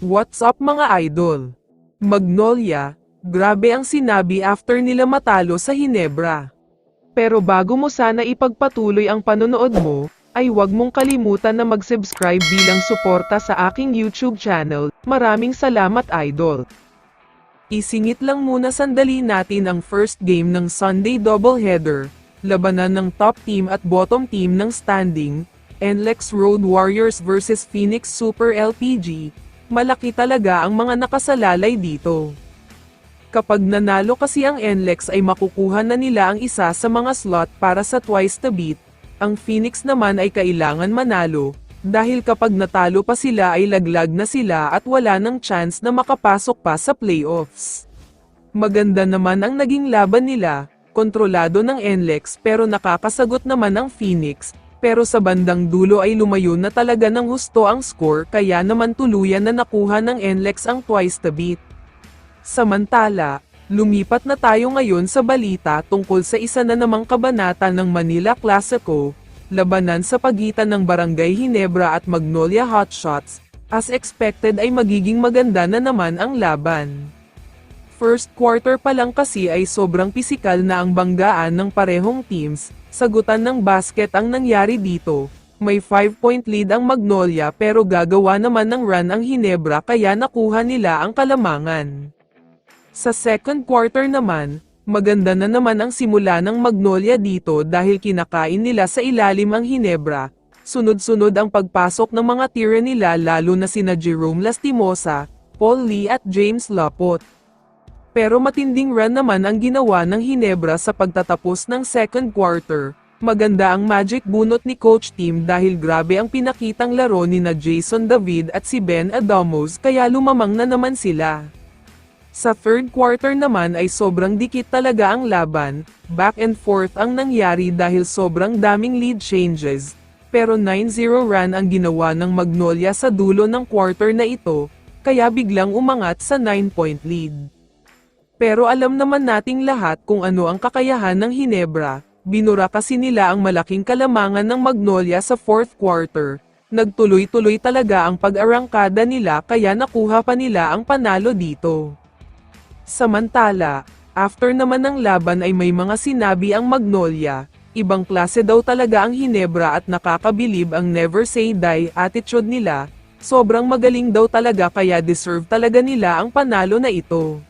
What's up mga idol? Magnolia, grabe ang sinabi after nila matalo sa Hinebra. Pero bago mo sana ipagpatuloy ang panonood mo, ay huwag mong kalimutan na mag-subscribe bilang suporta sa aking YouTube channel. Maraming salamat idol. Isingit lang muna sandali natin ang first game ng Sunday doubleheader, labanan ng top team at bottom team ng standing, NLEX Road Warriors vs Phoenix Super LPG, malaki talaga ang mga nakasalalay dito. Kapag nanalo kasi ang NLEX ay makukuha na nila ang isa sa mga slot para sa twice the beat, ang Phoenix naman ay kailangan manalo, dahil kapag natalo pa sila ay laglag na sila at wala ng chance na makapasok pa sa playoffs. Maganda naman ang naging laban nila, kontrolado ng NLEX pero nakakasagot naman ang Phoenix, pero sa bandang dulo ay lumayo na talaga ng husto ang score kaya naman tuluyan na nakuha ng NLEX ang twice the beat. Samantala, lumipat na tayo ngayon sa balita tungkol sa isa na namang kabanata ng Manila Classico, labanan sa pagitan ng Barangay Hinebra at Magnolia Hotshots, as expected ay magiging maganda na naman ang laban. First quarter pa lang kasi ay sobrang pisikal na ang banggaan ng parehong teams, sagutan ng basket ang nangyari dito. May 5-point lead ang Magnolia pero gagawa naman ng run ang Hinebra kaya nakuha nila ang kalamangan. Sa second quarter naman, maganda na naman ang simula ng Magnolia dito dahil kinakain nila sa ilalim ang Hinebra. Sunod-sunod ang pagpasok ng mga tira nila lalo na sina Jerome Lastimosa, Paul Lee at James Lapot. Pero matinding run naman ang ginawa ng Hinebra sa pagtatapos ng second quarter. Maganda ang magic bunot ni Coach Team dahil grabe ang pinakitang laro ni na Jason David at si Ben Adamos kaya lumamang na naman sila. Sa third quarter naman ay sobrang dikit talaga ang laban, back and forth ang nangyari dahil sobrang daming lead changes, pero 9-0 run ang ginawa ng Magnolia sa dulo ng quarter na ito, kaya biglang umangat sa 9-point lead. Pero alam naman nating lahat kung ano ang kakayahan ng Hinebra, binura kasi nila ang malaking kalamangan ng Magnolia sa fourth quarter, nagtuloy-tuloy talaga ang pag-arangkada nila kaya nakuha pa nila ang panalo dito. Samantala, after naman ng laban ay may mga sinabi ang Magnolia, ibang klase daw talaga ang Hinebra at nakakabilib ang never say die attitude nila, sobrang magaling daw talaga kaya deserve talaga nila ang panalo na ito.